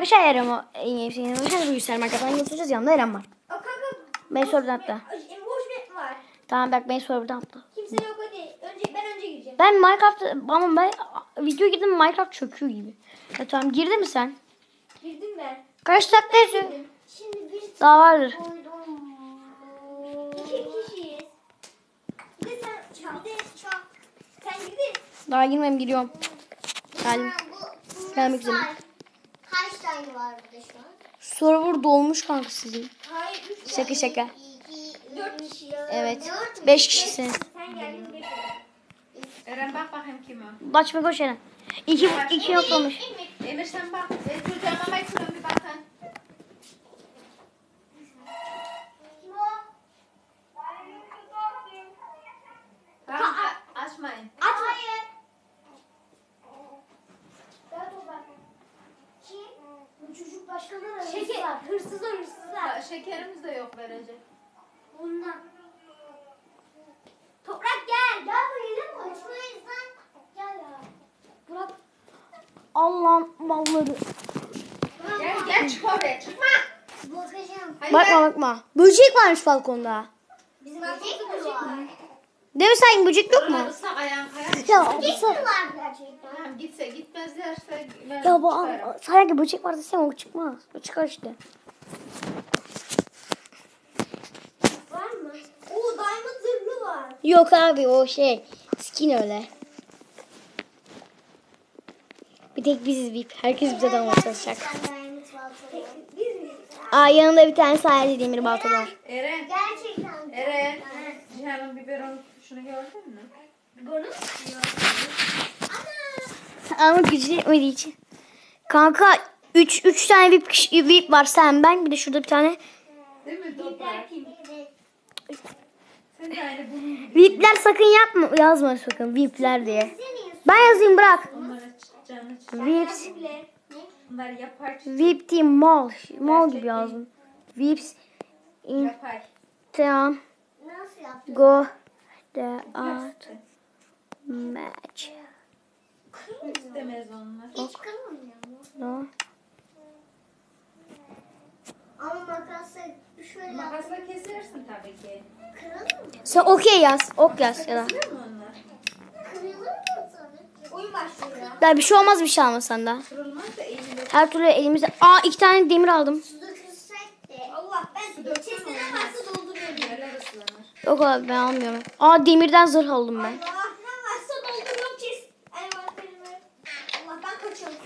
arkadaşlar Eren o. Senin arkadaşlar bu Yüksel Market'ten götüreceğiz. Yanında Eren var. Kanka. Ben server'dan atla. Boş var. Tamam bak ben server'dan atla. Kimse yok hadi. Önce ben önce gireceğim. Ben Minecraft ama ben video girdim Minecraft çöküyor gibi. Ya tamam girdi mi sen? Girdim ben. Kaç dakika yazıyor? Şimdi bir Daha vardır. koydum. İki kişiyiz. Bir de sen çal. Bir de çal. Sen girdin. Daha girmem giriyorum. Geldim. Gelmek üzere. Kaç tane var burada şu an? Server dolmuş kanka sizin. Hayır. Üç Şaka şaka. İki, Dört kişi. Evet. Dört mü? Beş kişisiniz. Sen geldin. beş. Eren bak bakayım kim o. Açma koş Eren. İki, iki yok olmuş. Emir sen bak. Çocuğa mama bir bakın. Kim o? Tamam a- açmayın. Aç. Hayır. Dört o bak. Kim? Bu çocuk başkaları Şeker. Hırsızlar hırsızlar. Ba- Şekerimiz de yok verecek. Bundan. Toprak gel. Gel buraya gel. Açmayız lan. Gel ya. Burak. Allah'ın malları. Gel gel çık oraya çıkma. Bakacağım. Hadi Bakma gel. bakma. Böcek varmış balkonda. Bizim Böcek mi böcek var? Değil mi sen böcek yok mu? Islak ayağın kayar. Ya, Böcek mi var gerçekten? Gitse gitmezlerse ben ya bu çıkarım. sanki böcek var desem o çıkmaz. O çıkar işte. Var mı? Oo diamond zırhlı var. Yok abi o şey. Skin öyle. Bir tek biziz VIP. Herkes bize dalmaya çalışacak. Aa yanında bir tane sahilde demir balta var. Eren. Gerçekten. Eren. Cihan'ın biberon şunu gördün mü? Bunu? Ama gücü yetmediği için. Kanka 3 3 tane VIP, kişi- VIP var sen ben bir de şurada bir tane. Değil mi? VIP'ler sakın yapma yazma sakın VIP'ler diye. Ben yazayım bırak. VIPs. VIP değil mal. Mal gibi yazdım. VIPs in town go the art match. İstemez onlar. Hiç kırılmıyor mu? Ama makasla şöyle. Makasla kesersin tabii ki. Kırılır mı? Sen okey yaz. Ok yaz ya da. Kırılır mı sonra? Oyun başlıyor ya. Ya bir şey olmaz bir şey almasan da. Kırılmaz da. Her türlü elimizde. Aa iki tane demir aldım. De. Allah ben varsa dolduruyorum. Yok abi ben almıyorum. Aa demirden zırh aldım ben. Allah ne varsa dolduruyorum chest. Ay var benim ev. Allah ben kaçıyorum.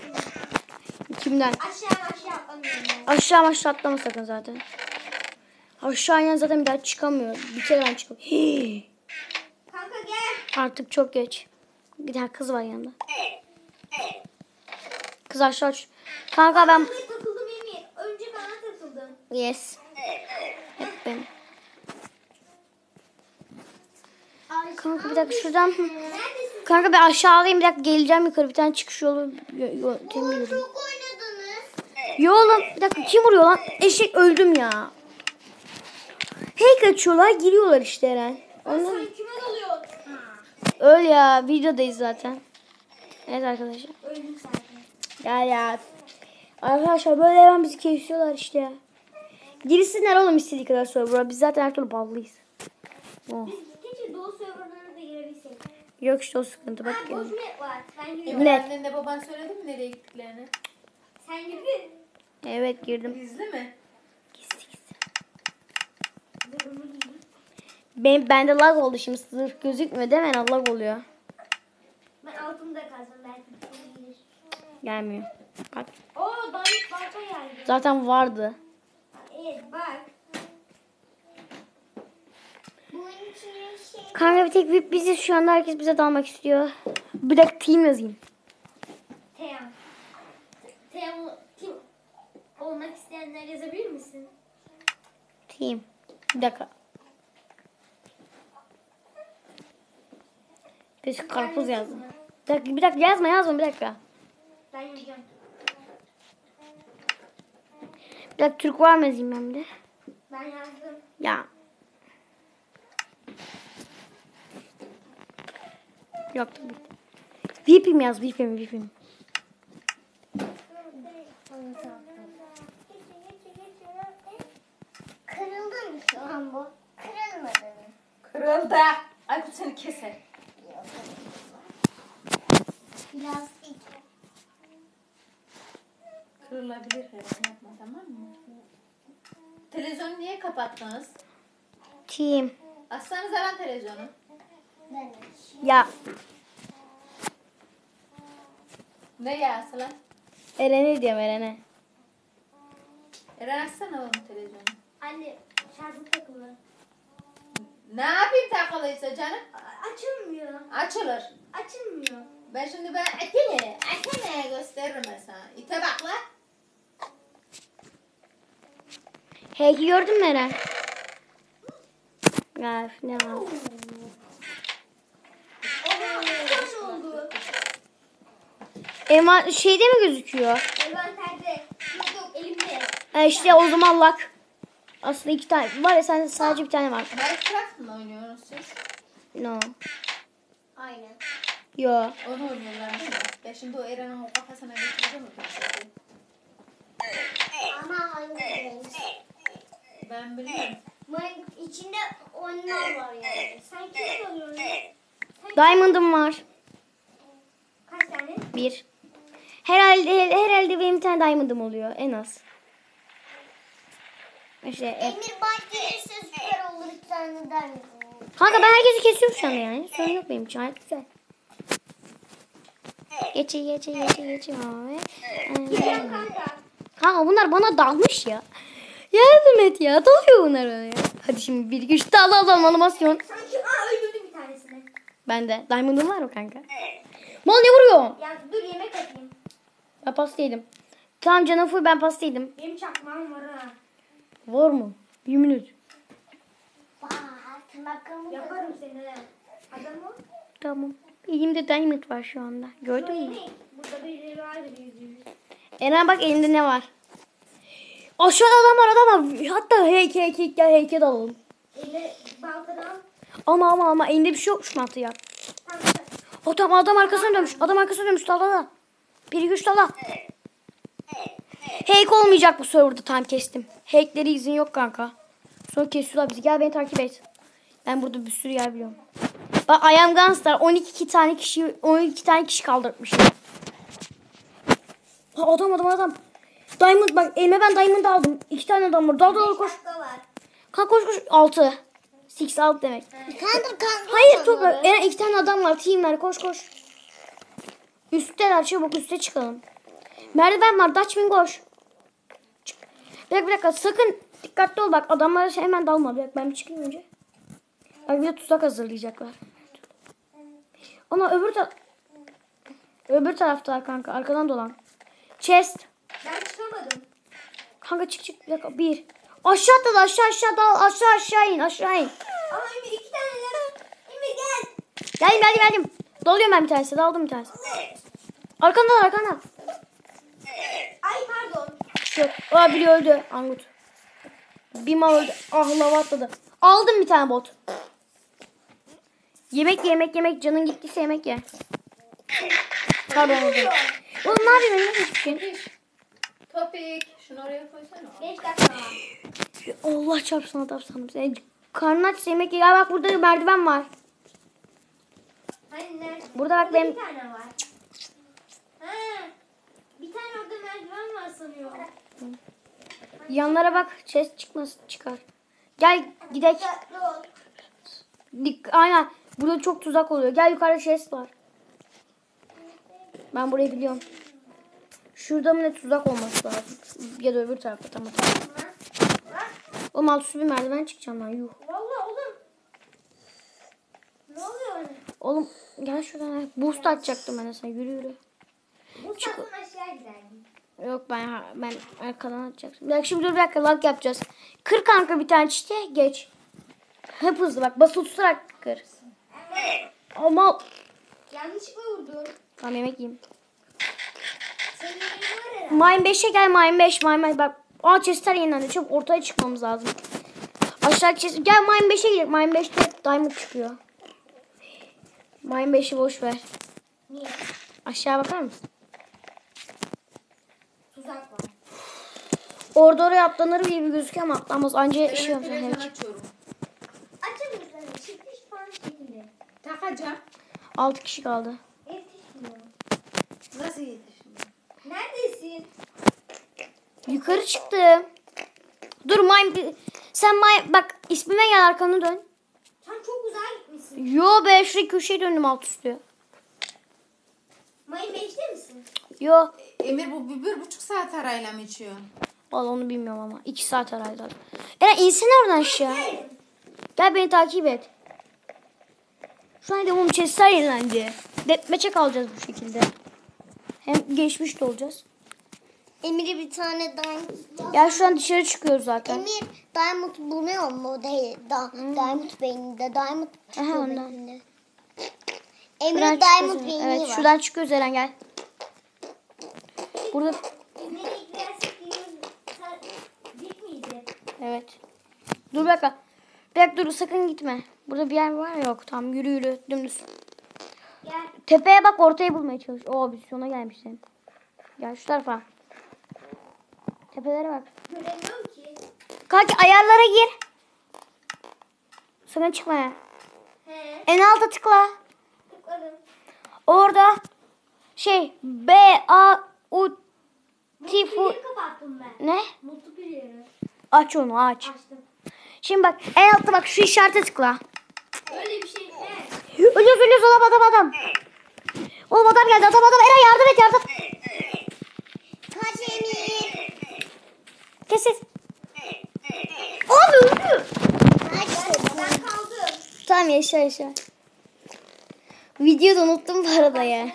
Kimden? Aşağı aşağı atlamıyorum ben. Aşağı aşağı atlama sakın zaten. Aşağı inen zaten bir daha çıkamıyor. Bir kere çıkıyor. Hii. Kanka gel. Artık çok geç. Bir tane kız var yanında. Kız aşağı uç. Kanka ben... Takıldım Emir. Önce bana takıldın. Yes. Hep ben. Ay, Kanka bir dakika şuradan... Kanka bir aşağı alayım bir dakika geleceğim yukarı. Bir tane çıkış yolu yo- yo- Oğlum yürüyorum. çok oynadınız. Yo oğlum bir dakika kim vuruyor lan? Eşek öldüm ya. Hey kaçıyorlar giriyorlar işte Eren. Dalıyorsun? Öl ya videodayız zaten. Evet arkadaşlar. Ya ya. Arkadaşlar böyle hemen bizi kesiyorlar işte ya. Girsinler oğlum istediği kadar sonra. Biz zaten her türlü ballıyız. Oh. Yok işte o sıkıntı bak. Ha boş var. Ben Evet. giriyorum. Ne? Annenle baban söyledi mi nereye gittiklerini? Sen girdin. Evet girdim. Gizli mi? Benim, bende lag oldu şimdi değil mi? Yani lag oluyor. Ben altımda kazdım belki. Olabilir. Gelmiyor. Bak. Oo Danik Barka geldi. Zaten vardı. Evet bak. Şey. Kanka bir tek VIP biziz şu anda herkes bize dalmak istiyor. Bir dakika team yazayım. Teyan kim olmak isteyenler yazabilir misin? Team. Bir dakika. Biz karpuz yazdım. Bir dakika, bir dakika yazma yazma bir dakika. Ben yazacağım. Bir dakika Türk var mı yazayım ben bir de? Ben yazdım. Ya. Yok tabii. VIP'im yaz VIP'im VIP'im. Kırıldı mı şu an bu? Kırılmadı mı? Kırıldı. Aykut seni keser. Plastik. Kırılabilir her an yapma tamam mı? Televizyonu niye kapattınız? Team. Açsanıza lan televizyonu. Ben. Ya Ne yağsı lan? Eren'e diyorum Eren'e. Eren açsana oğlum televizyonu. Anne takılı. Ne yapayım takılıysa canım? Açılmıyor. Açılır. Açılmıyor. Ben şimdi ben etene, etene gösteririm ben sana. İte bak lan. Hey gördün mü Eren? Ya ne var? Kaç oldu? Ema şeyde mi gözüküyor? Envanterde. Yok yok elimde. Ha işte o zaman lak. Aslında iki tane var ya sen sadece bir tane var. Minecraft mı oynuyorsunuz siz? No. Aynen. Yo. Onu oynuyorlar değil mi? Ya şimdi o Eren'in o kafasına geçirdi mi? Ama hangi renk? Ben bilmiyorum. Bunun içinde onlar var yani. Sen kim oluyorsun? Diamond'ım var. Kaç tane? Bir. Herhalde herhalde benim bir tane diamond'ım oluyor en az. İşte Emir bak gelirse süper olur iki tane der misin? kanka ben herkesi kesiyorum şu anda yani. Sorun yok benim için. Gayet güzel. Geçe geçe geçe geçe abi. Kanka. Kanka bunlar bana dalmış ya. Yardım et ya. Dalıyor bunlar bana ya. Hadi şimdi bir iki üç dal dal dal animasyon. Sanki aa öldürdüm bir tanesini. Ben de. Diamond'ım var mı kanka? Mal ne vuruyor? Ya dur yemek atayım. Ben pasta yedim. Tamam canım full ben pasta yedim. Benim çakmağım var ha. Var mı? Bir minut. Yaparım seni. Adam o. Tamam. Elimde diamond var şu anda. Gördün mü? Burada birileri yüzüğü. Eren bak elimde ne var? Aşağıda adam var adam var. Hatta heykel heykel gel heykel alalım. Eline baltadan. Ama ama ama elinde bir şey yokmuş mantı ya. O tamam adam arkasına dönmüş. Adam arkasına dönmüş. Dala da. Bir iki üç dala. Heyk olmayacak bu serverda tam kestim. Heyekleri izin yok kanka. Sonra kesiyorlar bizi. Gel beni takip et. Ben burada bir sürü yer biliyorum. Bak I am Gunstar 12 tane kişi 12 tane kişi kaldırmış. Ha, adam adam adam. Diamond bak elime ben diamond aldım. İki tane adam var. Dal dal koş. Kanka koş koş. 6. 6 6 demek. Kandır kandır. Hayır toprak. Eren iki tane adam var. Team var. Koş koş. Üstteler çabuk üste çıkalım. Merdiven var. Dutchman koş. Bir dakika, bir dakika sakın dikkatli ol bak adamlara şey hemen dalma. Bir dakika ben bir çıkayım önce. Bak bir de tuzak hazırlayacaklar. Ama öbür ta öbür tarafta kanka arkadan dolan. Chest. Ben çıkamadım. Kanka çık çık bir dakika bir. Aşağı atladı aşağı aşağı dal aşağı aşağı in aşağı in. Ama Emir iki taneler. Emir gel. Geldim geldim geldim. Dalıyorum ben bir tanesi daldım bir tanesi. Arkanda arkanda. Ay pardon. Yok. Aa biri öldü. Angut. Bir mal öldü. Ah lava atladı. Aldım bir tane bot. Yemek ye, yemek yemek. Canın gittiyse yemek ye. Pardon. Oğlum ne yapıyorsun? Ne hiçbir şey. Topik. Şunu oraya koysana. Dakika. Allah çarpsın adam sandım. Seni karnın aç yemek ye. Gel bak burada bir merdiven var. Hani nerede? Burada bak benim- Bir tane var. Ha. Bir tane orada merdiven var sanıyorum. Yanlara bak. Chest çıkmaz çıkar. Gel ol. Dik- Aynen. Burada çok tuzak oluyor. Gel yukarıda chest var. Ben burayı biliyorum. Şurada mı ne tuzak olması lazım. Ya da öbür tarafta tamam. Oğlum alt üstü bir merdiven çıkacağım ben yuh. Valla oğlum. Ne oluyor? Oğlum gel şuradan. Boost atacaktım ben sana yürü yürü. Aşağı giderdim. Yok ben ben arkadan atacaktım. Bir dakika şimdi dur bir dakika lag yapacağız. Kır kanka bir tane çite geç. Hep hızlı bak basılı tutarak kır. Ama Yanlışlıkla vurdum. tamam yemek yiyeyim. Mine 5'e gel Mine 5 Mine 5 bak. Aa chestler yenilendi. Çabuk ortaya çıkmamız lazım. Aşağı chest. Gel Mine 5'e gidelim. Mine 5'te diamond çıkıyor. Mine 5'i boş ver. Niye? Aşağı bakar mısın? Orada oraya atlanır gibi gözüküyor ama atlamaz. Anca Evet, şey televizyon evet. açıyorum. Açamıyorsan çıkış falan şekilde. Takacağım. 6 kişi kaldı. Yetişmiyor. Nasıl yetişmiyor? Neredesin? Yukarı çıktım. Dur May sen May bak ismime gel arkanı dön. Sen çok uzağa gitmişsin. Yo be şuraya köşeye döndüm alt üstü. Mayın 5'te misin? Yo. Emir bu bir, bir buçuk saat arayla mı içiyor? Vallahi onu bilmiyorum ama. 2 saat herhalde. Eren insene oradan aşağı. Gel beni takip et. Şu an devamlı chestler yenilendi. Deathmatch'e kalacağız bu şekilde. Hem geçmiş de olacağız. Emir'e bir tane diamond. Ya şu an dışarı çıkıyoruz zaten. Emir diamond buluyor mu? Değil. Da, Diamond beyninde. Diamond çıkıyor Aha, ondan. beyninde. Şuradan Emir diamond beyni Evet var. şuradan çıkıyoruz Eren gel. Burada Biz nereye gidersek gidiyoruz. Sen dik miydi? Evet. Dur. Bir dakika dur sakın gitme. Burada bir yer var yok. Tamam yürü yürü dümdüz. Gel. Tepeye bak ortayı bulmaya çalış. Oo biz sona gelmişsin. Gel şu tarafa. Tepelere bak. Göremiyorum ki. Kanki ayarlara gir. Sakın çıkma ya. He. En alta tıkla. Tıkladım. Orada şey B A U T F ben. ne? Multiplayer'ı Aç onu aç. açtım. Şimdi bak en altta bak şu işarete tıkla. Öyle bir şey. He. Ölüyoruz ölüyoruz adam adam adam. Oğlum adam geldi adam adam. Eren yardım et yardım. Kaç Emir. Kes kes. Abi öldü. Kaç Ben kaldım. Tamam yaşa yaşa. Videoda unuttum bu arada ya.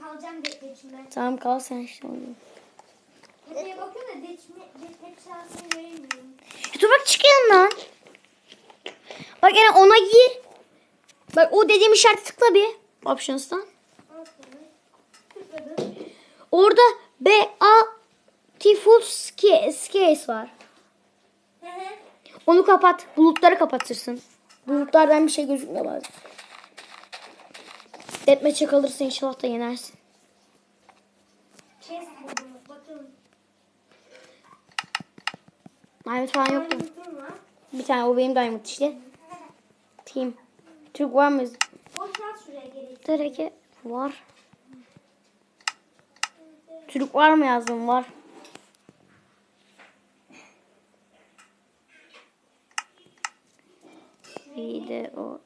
Kalacağım detmeçime. Tamam kal sen işte oğlum. Tepeye bakıyorum da detme, detmeç şansını göremiyorum. E dur bak çıkıyor lan. Bak Eren ona gir. Bak o dediğim işareti tıkla bir. Options'tan. Orada B A T full scase var. Onu kapat. Bulutları kapatırsın. Bulutlardan bir şey gözükmüyor bazen. Deathmatch'e kalırsa inşallah da yenersin. Diamond falan yok mu? Diamond'ım var. Bir tane o benim diamond işte. Team. Türk var mı? Dereke var. Türk var mı yazdım var. Video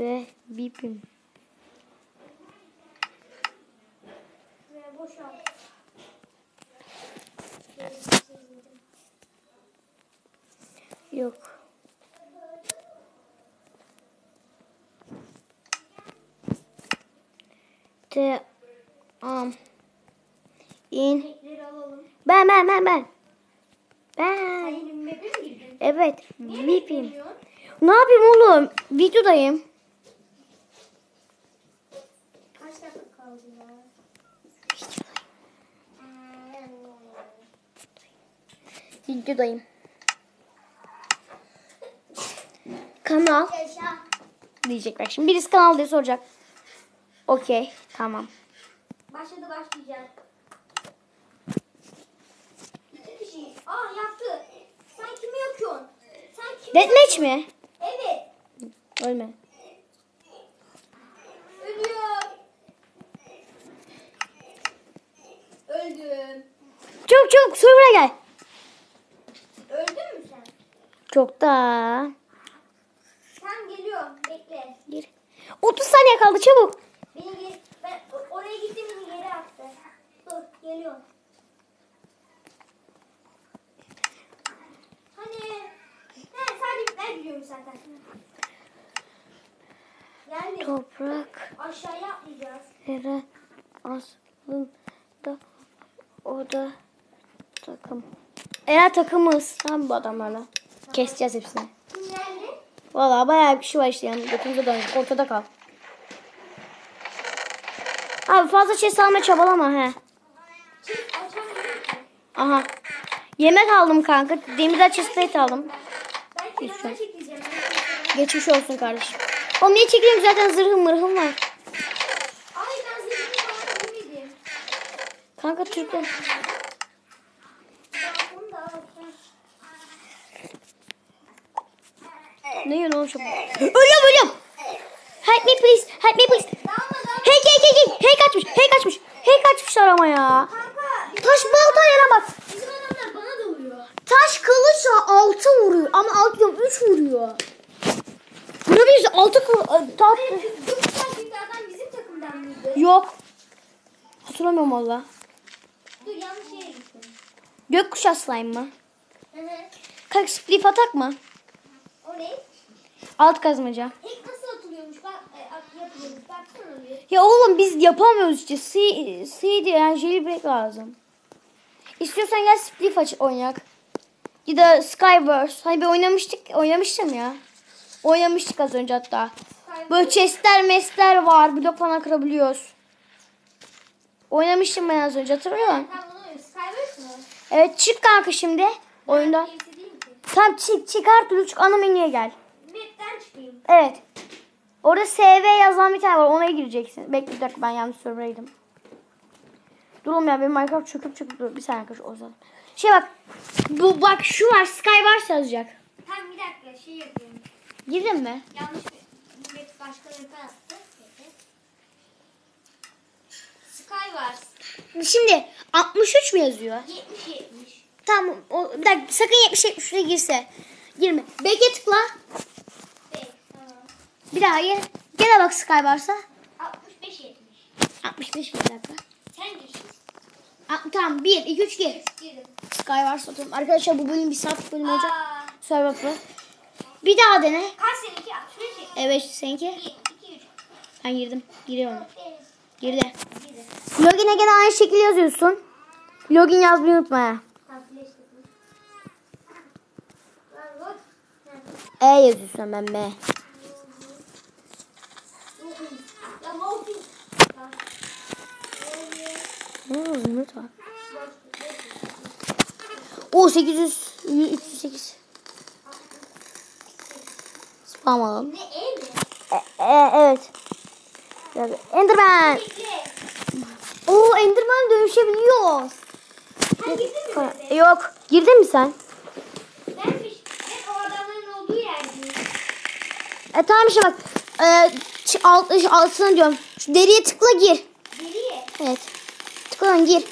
ve bipim. Şuraya boşalt. Yok. T am in. Ben ben ben ben. Ben. Evet vipim ne yapayım oğlum? Videodayım. Kaç dakika kaldı ya? videodayım kanal diyecekler şimdi birisi kanal diye soracak okey tamam Başladı başlayacak. İki kişi. Aa yaktı. Sen kimi yakıyorsun? Sen kimi deathmatch mi Evet. ölme Ölüyor. Öldüm. çabuk çabuk server'a gel Öldün mü sen? çok da. Gir 30 saniye kaldı çabuk Beni geri... Ben oraya gittim beni geri attı. Dur geliyorum. Hani... He sadece ben biliyorum zaten. Geldim. toprak Aşağıya atlayacağız. Eren aslında o da takım. Eren takımız. Tamam bu adamlarla. Keseceğiz hepsini. Kimlerle? Valla bayağı bir kişi var işte yani. Götümüze dönecek. Ortada kal. Abi fazla chest alma çabalama he. Aha. Yemek aldım kanka. Demirden chest plate aldım. Çekileceğim. Geçmiş olsun kardeşim. Oğlum niye çekeyim zaten zırhım mırhım var. Kanka Türkler. Bunu da al. Ne yiyorsun oğlum çabuk? Ölüyorum ölüyorum. Help me please. Help me please. Hey hey hey hey. Hey kaçmış. Hey kaçmış. Hey kaçmışlar ama ya. Taş balta bak. Bizim adamlar bana vuruyor. Taş kılıçla altı vuruyor. Ama altı diyorum üç vuruyor. Buna bir altı. Taş... Bizim takımdan mıydı? Yok. Hatırlamıyorum valla. Dur yanlış yere gittim. Gökkuşağı slime mı? Hı hı. Kalk spliff atak mı? O ne? Alt kazmaca. Hack nasıl atılıyormuş? Bak e, yapılıyormuş. Baksana bir. Ya oğlum biz yapamıyoruz işte. C, C diye yani jailbreak lazım. İstiyorsan gel spliff aç oynayak. Ya da Skywars. Hani bir oynamıştık. Oynamıştım ya. Oynamıştık az önce hatta. Böyle chestler mesler var. Blok falan kırabiliyoruz. Oynamıştım ben az önce hatırlıyor musun? Evet çık kanka şimdi. Oyunda. Gerisi değil mi ki? Tam çık çık her türlü çık ana menüye gel. Çıkayım. Evet. Orada SV yazan bir tane var. Ona gireceksin. Bekle bir dakika ben yanlış server'daydım. Dur oğlum ya benim Minecraft çöküp çöküp dur. Bir saniye arkadaşlar o zaman. Şey bak. Bu bak şu var. Skywars yazacak. Tamam bir dakika şey yapıyorum. Girdin mi? Yanlış bir başka map'e attı. Skywars. Şimdi 63 mü yazıyor? 70 70. Tamam. O, bir dakika sakın 70 70'e girse. Girme. Bekle tıkla. 5 tamam. Bir daha gel. Gene bak Skywars'a. 65 70. 65 bir dakika. Sen. A, tamam 1 2 3 gir. Skywars atıyorum. Arkadaşlar bu bölüm bir saat bölüm olacak. Server Pro. Bir daha dene. kaç seninki? 65 70. Evet seninki. 1 2 3. Ben girdim. Giriyorum. 5 Girdi. Login'e gene aynı şekilde yazıyorsun. Login yazmayı unutma ya. E yazıyorsun ben M. Ne zümrüt var? O 800 308. Spam alalım. Mi? E, e, evet. Enderman. Oo Enderman dönüşebiliyor. Sen girdin mi? Yok. Girdin mi sen? Ben hep o adamların olduğu yerdeyim. E tamam işte bak. E, alt, altına diyorum. Şu deriye tıkla gir. Geriye. Evet. Tıkla lan gir.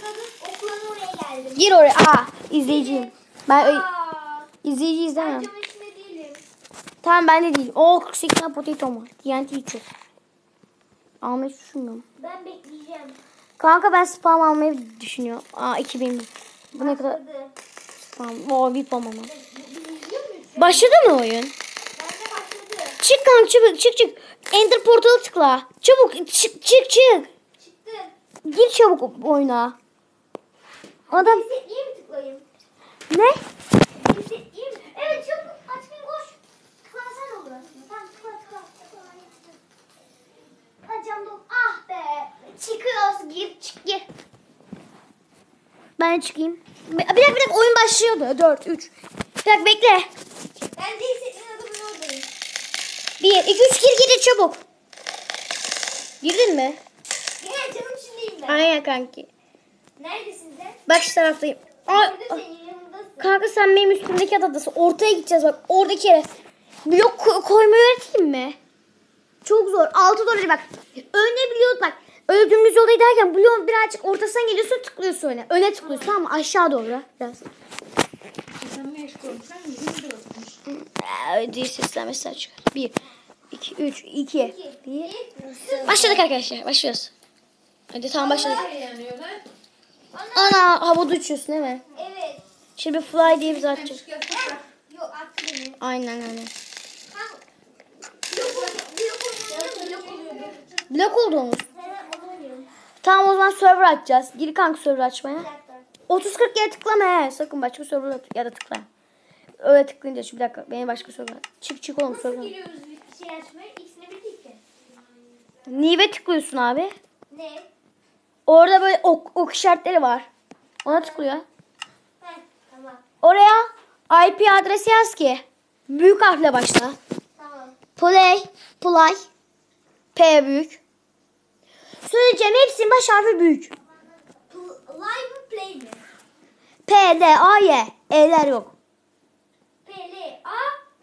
Okula oraya geldim. Gir oraya. Aa izleyiciyim. Ben Aa, izleyici izlemem. Tamam ben de değil. Oo 48 tane potato mu? TNT çok. Almayı düşünmüyorum. Ben bekleyeceğim. Kanka ben spam almayı düşünüyorum. Aa 2000. Bu ne kadar spam? Oo bir spam ama. Başladı mı oyun? Bence başladı. Çık kanka çabuk çık çık. Enter portalı tıkla. Çabuk çık çık çık. Çıktı. Gir çabuk oyuna. Adam Resetliye mi tıklayayım? ne? Resetliye mi? Evet çabuk olur aslında. Tamam tıkla tıkla. tıkla. Ah be. Çıkıyoruz gir çık gir. Ben çıkayım. Bir dakika bir dakika oyun başlıyordu. 4 3. Bir dakika bekle. Ben de resetliğin adamın oradayım. 1 2 3 gir gir çabuk. Girdin mi? Gel canım içindeyim ben. Aynen kanki. Neredesin sen? Bak şu taraftayım. Aa, senin yanındasın. kanka sen benim üstümdeki adadasın. Ortaya gideceğiz bak. Oradaki yere. Blok ko- koymayı öğreteyim mi? Çok zor. Altı dolar bak. Öne biliyor bak. Öldüğümüz yolda giderken bloğun birazcık ortasından geliyorsun tıklıyorsun öne. Öne tıklıyorsun tamam mı? Aşağı doğru. Biraz. Sen meşgul olsan 24'müş. Değil sesler mesaj çıkar. 1, 2, 3, 2, 1. Bir. Başladık arkadaşlar. Başlıyoruz. Hadi tamam başladık. Ana havada uçuyorsun değil mi? Evet. Şimdi fly diye bize atacak. Aynen. Kanka. Blok olduğumuz. Tamam o zaman server açacağız. Gir kanka server açmaya. Bir dakika. 30-40 yere tıklama he. Sakın başka server ya da tıkla. Öyle tıklayınca şu bir dakika. Beni başka server. Çık çık oğlum Nasıl server. giriyoruz bir şey açmaya? İkisine birlikte. Niye tıklıyorsun abi? Ne? Orada böyle ok, ok işaretleri var. Ona tıklıyor. Heh, tamam. Oraya IP adresi yaz ki. Büyük harfle başla. Tamam. Play, play. P büyük. Söyleyeceğim hepsinin baş harfi büyük. Pl- Live mi play mi? P, D, A, Y. E'ler yok.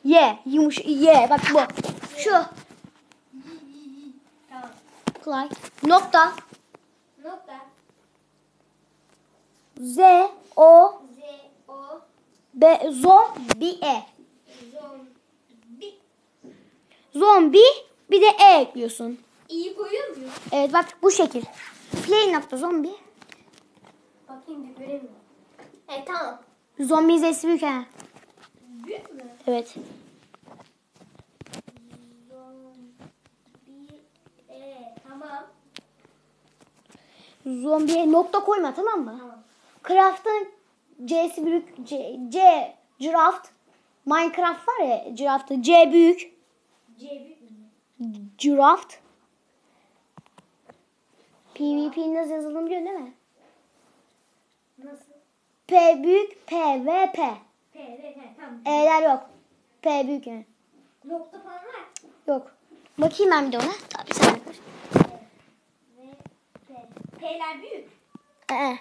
P, L, A. Y. Yumuş. Y. Bak bu. Şu. Tamam. Kolay. Nokta. Nokta. Z, O, Z, O. B, zombi, E. Zombi. Zombi bir de E ekliyorsun. İyi koyuyor muyum? Evet bak bu şekil. Play nokta zombi. Bakayım bir göremiyorum. Evet tamam. Zombi zesi büyük ha. Büyük mü? Evet. Zombi. E. Tamam. Zombiye nokta koyma tamam mı? Tamam. Craft'ın C'si büyük. C, C Craft. Minecraft var ya Craft'ı C büyük. C büyük mü? Craft. PvP nasıl yazıldığını biliyorsun değil mi? Nasıl? P büyük P V P. P, R, P. Tamam. E'ler yok. P büyük yani. Nokta falan var. Yok. Bakayım ben bir de ona. Tabii sen de koş. Ve P. P'ler büyük. Ee,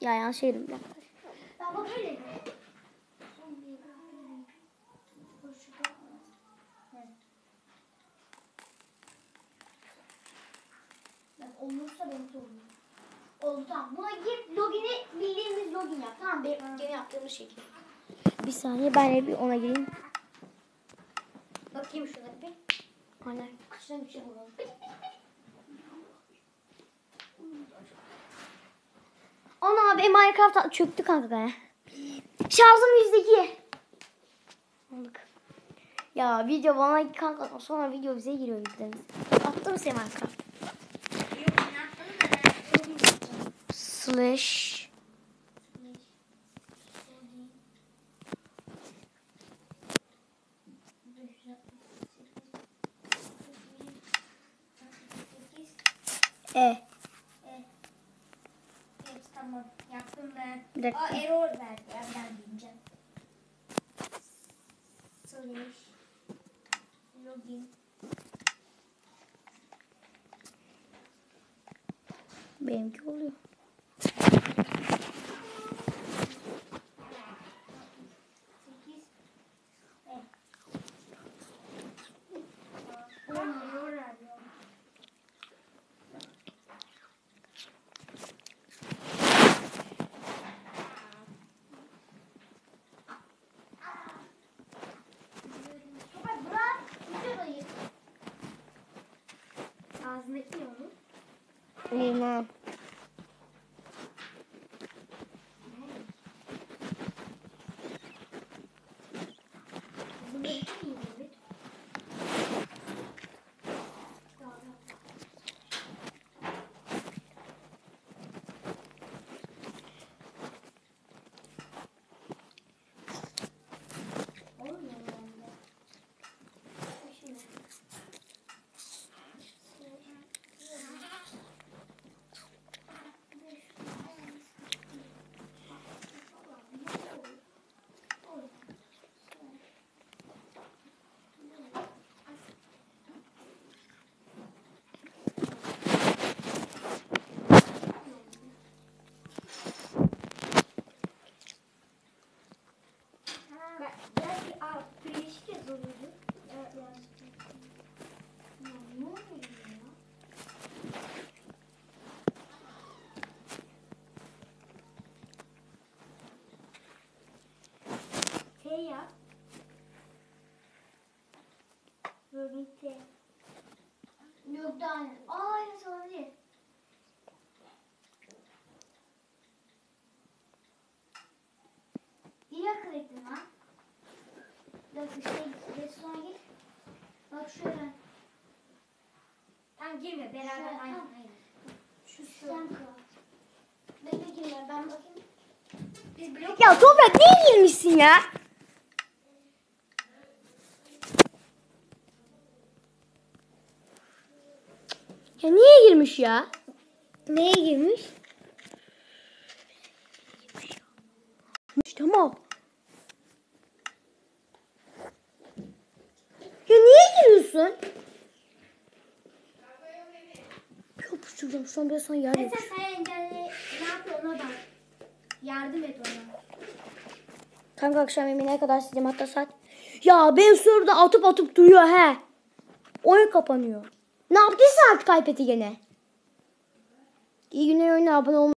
ya yanlış. Bir dakika. Ben bak öyle mi? Ben olursa benimki olur. Oldu tamam. Buna gir login'i bildiğimiz login yap. Tamam benim gene yaptığımız şekil. Bir saniye ben de bir ona gireyim. Bakayım şuna bir. Aynen. Kıştan bir şey bulalım. Ana abi Minecraft çöktü kanka ya. Şarjım yüzdeki. Olduk. Ya video bana kanka sonra video bize giriyor bizlerimiz. Attım sen Minecraft. Yok ben da ben. Slash E. Evet tamam yaptım ben. Bir dakika. Aa error verdi ya ben bileceğim. Slash login. Benimki oluyor. 你以吗 T. Yok daha ne? Aa evet olabilir. İyi akıl ettin lan. Bir dakika şey, restorana git. Bak şöyle. Tamam girme beraber Şöyle, aynı. tamam. aynı. Şu sen kal. Bekle girme ben bakayım. Biz blok Ya toprak niye girmişsin? Ya niye girmiş ya? Neye girmiş? Tamam. Ya niye giriyorsun? Yapıştıracağım şu an biraz sonra yer Mesela yapıştır. sen engelle ne yapıyor ona bak. Yardım et ona. Kanka akşam yemeğine kadar sizin hatta saat. Ya benim sırada atıp atıp duruyor he. Oyun kapanıyor. Ne yaptıysa artık iPad'i gene. İyi günler oyuna abone olmayı